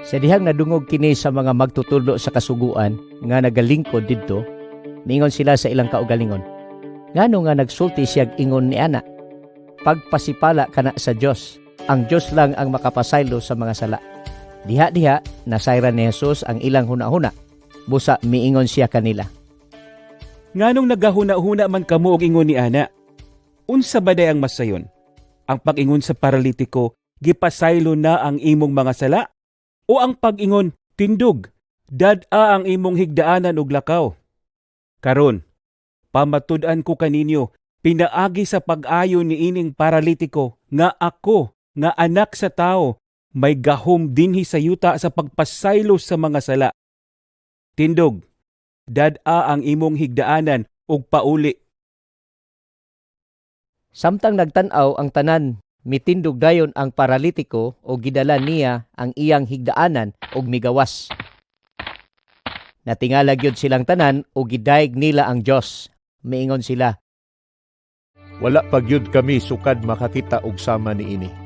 Sa dihang nadungog kini sa mga magtutulo sa kasuguan nga nagalingkod didto, mingon sila sa ilang kaugalingon. Ngano nga nagsulti siyag ingon ni ana? Pagpasipala kana sa Dios. Ang Dios lang ang makapasaylo sa mga sala. Diha-diha nasayran ni Jesus ang ilang huna-huna. Busa miingon siya kanila. Nganong nagahuna-huna man kamo og ingon ni ana? Unsa ba day ang masayon? Ang pag-ingon sa paralitiko, gipasaylo na ang imong mga sala? O ang pag-ingon, tindog, dad-a ang imong higdaanan og lakaw? Karon, pamatud-an ko kaninyo, pinaagi sa pag-ayo ni ining paralitiko nga ako, nga anak sa tao, may gahom dinhi sa yuta sa pagpasaylo sa mga sala. Tindog, dad-a ang imong higdaanan og pauli. Samtang nagtanaw ang tanan, mitindog dayon ang paralitiko o gidala niya ang iyang higdaanan og migawas. Natingala gyud silang tanan o gidayeg nila ang Dios. Miingon sila, Wala pagyud kami sukad makakita og sama ni ini.